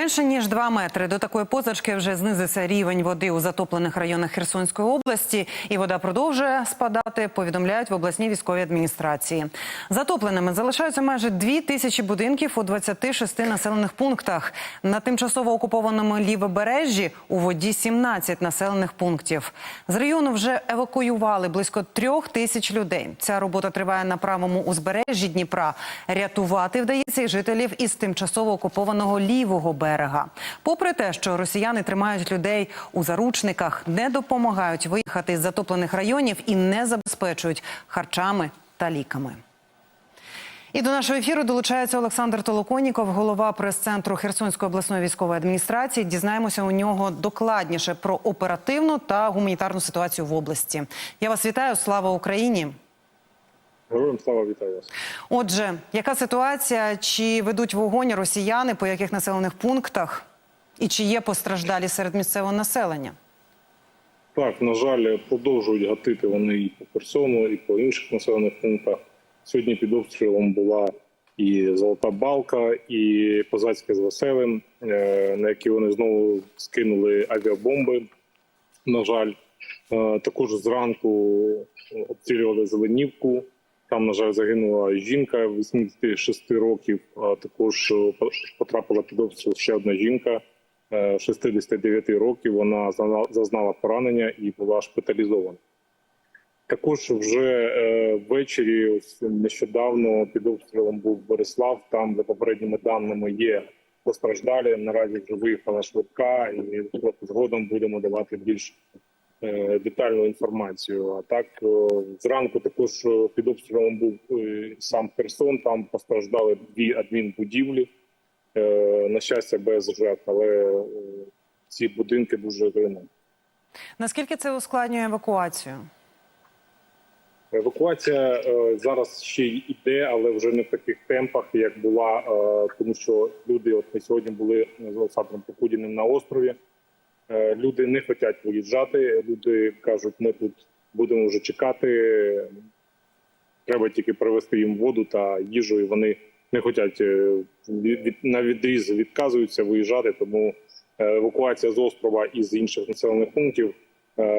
Менше ніж 2 метри до такої позначки вже знизився рівень води у затоплених районах Херсонської області, і вода продовжує спадати. Повідомляють в обласній військовій адміністрації. Затопленими залишаються майже 2 тисячі будинків у 26 населених пунктах. На тимчасово окупованому лівобережжі у воді 17 населених пунктів. З району вже евакуювали близько трьох тисяч людей. Ця робота триває на правому узбережжі Дніпра. Рятувати вдається і жителів із тимчасово окупованого лівого берега. Попри те, що росіяни тримають людей у заручниках, не допомагають виїхати з затоплених районів і не забезпечують харчами та ліками. І до нашого ефіру долучається Олександр Толоконіков, голова прес-центру Херсонської обласної військової адміністрації. Дізнаємося у нього докладніше про оперативну та гуманітарну ситуацію в області. Я вас вітаю. Слава Україні! Героям слава вітаю вас. Отже, яка ситуація? Чи ведуть вогонь росіяни по яких населених пунктах? І чи є постраждалі серед місцевого населення? Так, на жаль, продовжують гатити вони і по Херсону, і по інших населених пунктах. Сьогодні під обстрілом була і Золота Балка, і Позацьке з Веселим, е, на які вони знову скинули авіабомби. На жаль, Е, також зранку обстрілювали Зеленівку. Там, на жаль, загинула жінка 86 років. А також е, потрапила під обстріл ще одна жінка е, 69 років. Вона зазнала поранення і була шпиталізована. Також вже е, ввечері, нещодавно під обстрілом був Борислав. Там, за попередніми даними, є постраждалі. Наразі вже виїхала швидка, і згодом будемо давати більш е, детальну інформацію. А так е, зранку також е, під обстрілом був е, сам Херсон. Там постраждали дві адмінбудівлі. Е, На щастя, без жертв, але е, ці будинки дуже руйновані. Наскільки це ускладнює евакуацію? Евакуація е, зараз ще й іде, але вже не в таких темпах, як була, е, тому що люди, от ми сьогодні були з Олександром Покудіним на острові. Е, люди не хочуть виїжджати. Люди кажуть, ми тут будемо вже чекати. Треба тільки привезти їм воду та їжу, і вони не хочуть е, на відріз відказуються виїжджати. Тому е, евакуація з острова і з інших населених пунктів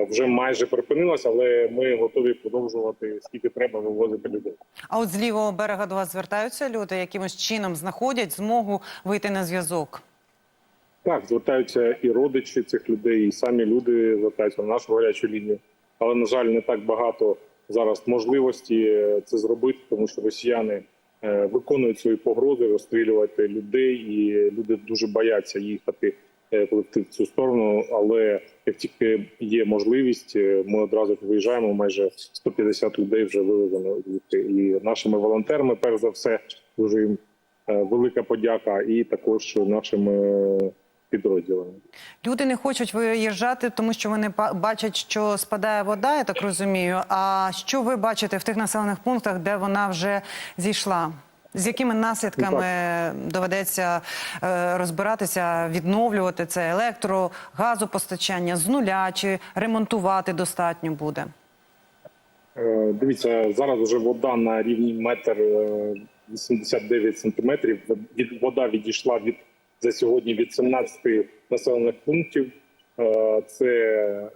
вже майже припинилася, але ми готові продовжувати скільки треба вивозити людей. А от з лівого берега до вас звертаються люди, якимось чином знаходять змогу вийти на зв'язок. Так, звертаються і родичі цих людей, і самі люди звертаються на нашу гарячу лінію. Але на жаль, не так багато зараз можливості е, це зробити, тому що росіяни е, виконують свої погрози, розстрілювати людей, і люди дуже бояться їхати е, в цю сторону. Але як тільки є можливість, ми одразу виїжджаємо. Майже 150 людей вже вивезено. І нашими волонтерами, перш за все, дуже їм велика подяка, і також нашим підрозділами. Люди не хочуть виїжджати, тому що вони бачать, що спадає вода, я так розумію. А що ви бачите в тих населених пунктах, де вона вже зійшла? З якими наслідками доведеться е, розбиратися, відновлювати це електро, газопостачання з нуля чи ремонтувати достатньо буде? Е, Дивіться, зараз вже вода на рівні метр е, 89 сантиметрів. Вода відійшла від за сьогодні від 17 населених пунктів. Е, Це е,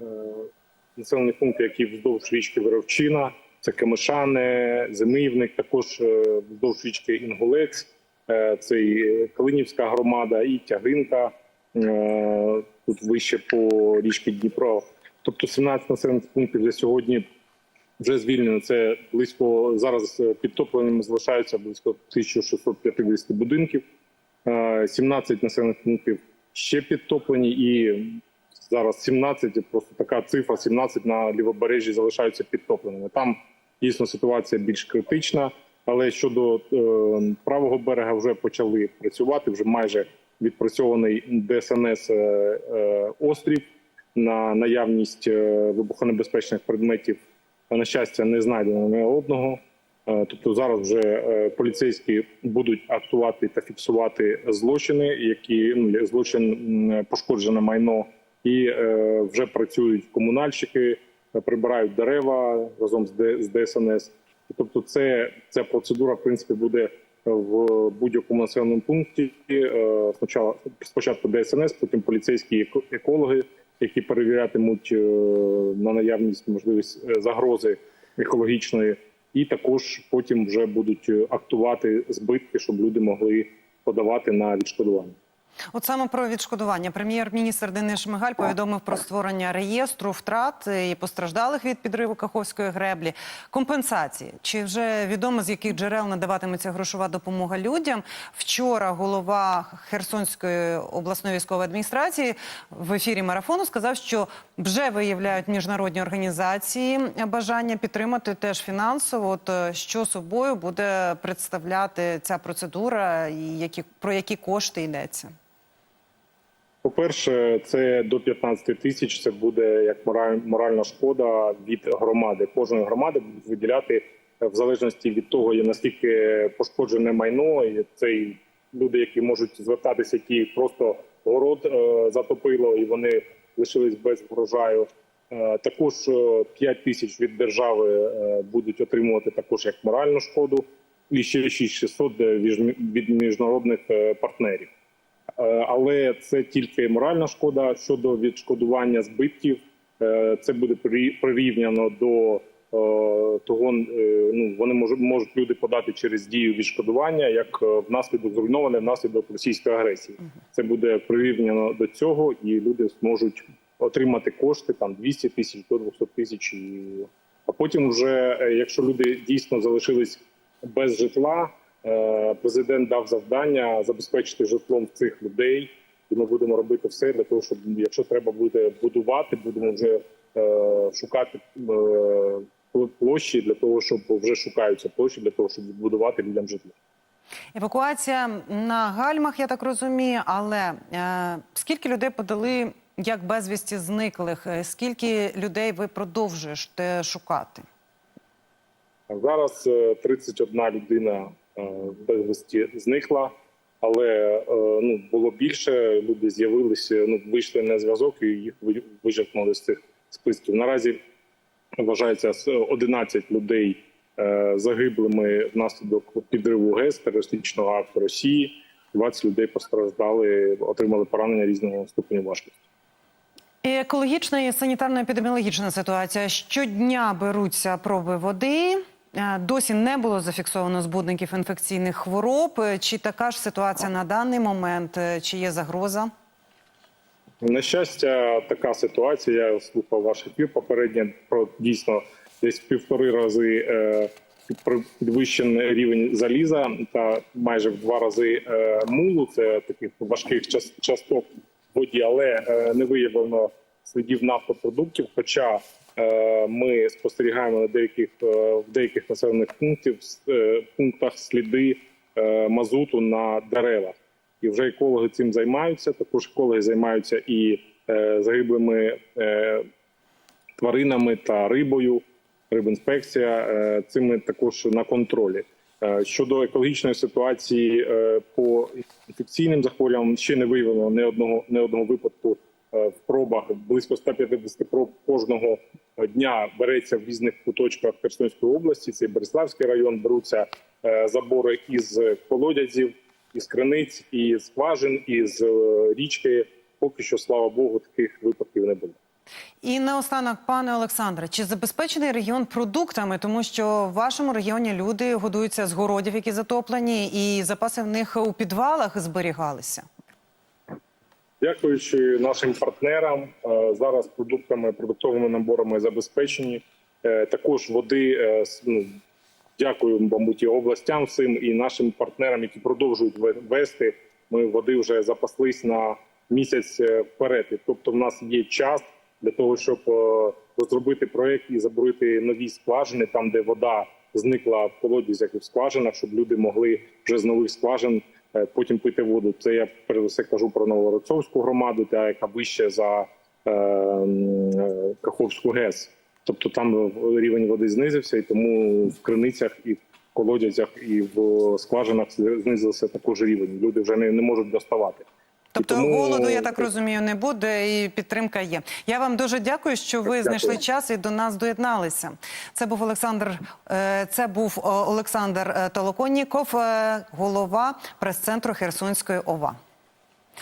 населені пункти, які вздовж річки Веровчина, це Камишане, Зимивник, також е, вздовж річки Інгулець, це і Калинівська громада, і Тягинка. Тут вище по річці Дніпро. Тобто 17 населених пунктів за сьогодні вже звільнено. Це близько зараз підтопленими залишаються близько 1650 будинків. Е, 17 населених пунктів ще підтоплені, і зараз 17, просто така цифра: 17 на лівобережжі залишаються підтопленими. Там дійсно ситуація більш критична. Але щодо е, правого берега вже почали працювати. Вже майже відпрацьований ДСНС е, е, острів на наявність е, вибухонебезпечних предметів. На щастя, не знайдено не одного. Е, Тобто зараз вже е, поліцейські будуть актувати та фіксувати злочини, які ну злочин пошкоджене майно, і е, вже працюють комунальщики, е, прибирають дерева разом з з ДСНС. Тобто, це ця процедура в принципі буде в будь-якому населеному пункті. Е, Спочатку, спочатку ДСНС, потім поліцейські еко- екологи, які перевірятимуть е, на наявність можливість загрози екологічної, і також потім вже будуть е, актувати збитки, щоб люди могли подавати на відшкодування. От саме про відшкодування. Прем'єр-міністр Денис Шмигаль повідомив про створення реєстру втрат і постраждалих від підриву Каховської греблі. Компенсації. Чи вже відомо, з яких джерел надаватиметься грошова допомога людям? Вчора голова Херсонської обласної військової адміністрації в ефірі марафону сказав, що вже виявляють міжнародні організації бажання підтримати теж фінансово. От е, що собою буде представляти ця процедура, і які про які кошти йдеться? По-перше, це до 15 тисяч. Це буде як моральна шкода від громади. Кожної громади будуть виділяти е, в залежності від того, наскільки пошкоджене майно. І це і люди, які можуть звертатися, які просто город е, затопило і вони лишились без врожаю. Е, Також е, 5 тисяч від держави будуть отримувати також як моральну шкоду, і ще 6600 від міжнародних партнерів. Е, але це тільки моральна шкода щодо відшкодування збитків. е, Це буде прирі- прирівняно до е, того. Ну вони можуть можуть люди подати через дію відшкодування як внаслідок зруйноване внаслідок російської агресії. Це буде прирівняно до цього, і люди зможуть отримати кошти там 200 тисяч до 200 тисяч. А потім, вже якщо люди дійсно залишились без житла. Е, Президент дав завдання забезпечити житлом цих людей, і ми будемо робити все для того, щоб якщо треба буде будувати, будемо вже е, шукати е, площі для того, щоб вже шукаються площі для того, щоб відбудувати людям житло. Евакуація на гальмах, я так розумію. Але е, скільки людей подали як безвісті зниклих? Е, Скільки людей ви продовжуєте шукати? Зараз е, 31 людина е, безвісті зникла, але е, ну було більше. Люди з'явилися, ну вийшли на зв'язок і їх ви- вичерпнули з цих списків. Наразі вважається с- 11 людей е, загиблими внаслідок підриву ГЕС терористичного акту Росії. 20 людей постраждали, отримали поранення різного ступеню важкості. Екологічна і санітарно-епідеміологічна ситуація. Щодня беруться проби води. Е, Досі не було зафіксовано збудників інфекційних хвороб. Е, Чи така ж ситуація на даний момент? Е, Чи є загроза? На щастя, така ситуація. Я слухав ваш ефір попередньо про дійсно десь півтори рази підвищений рівень заліза та майже в два рази мулу. Це таких важких час- часток в воді, але не виявлено слідів нафтопродуктів. Хоча ми спостерігаємо на деяких е, в деяких населених пунктів е, пунктах сліди е, мазуту на деревах і вже екологи цим займаються. Також екологи займаються і е, загиблими е, тваринами та рибою. Рибінспекція е, цими також на контролі. Е, щодо екологічної ситуації е, по інфекційним захворюванням ще не виявлено не одного не одного випадку е, в пробах. Близько 150 проб кожного дня береться в різних куточках Херсонської області. Це Береславський район. Беруться е, забори із колодязів, із криниць, і скважин, із е, річки. Поки що, слава Богу, таких випадків не було. І наостанок, пане Олександре, чи забезпечений регіон продуктами, тому що в вашому регіоні люди годуються з городів, які затоплені, і запаси в них у підвалах зберігалися? Дякуючи нашим партнерам, е, зараз продуктами, продуктовими наборами забезпечені. Е, Також води е, ну, дякую, мабуть, і областям всім і нашим партнерам, які продовжують ве- вести. Ми води вже запаслись на місяць вперед. Тобто, в нас є час для того, щоб розробити проект і забурити нові скважини, там де вода зникла в колодязях і в скважинах, щоб люди могли вже з нових скважин потім пити воду. Це я перед усе кажу про Новороцовську громаду, та яка вище за е, е, Каховську ГЕС. Тобто там рівень води знизився, і тому в криницях і в колодязях і в скважинах знизився також рівень. Люди вже не, не можуть доставати. Тобто тому- голоду, я так розумію, не буде, і підтримка є. Я вам дуже дякую, що ви Дякую. знайшли час і до нас доєдналися. Це був Олександр. е, Це був е, Олександр Толоконіков, Толоконніков, е, голова прес-центру Херсонської ОВА.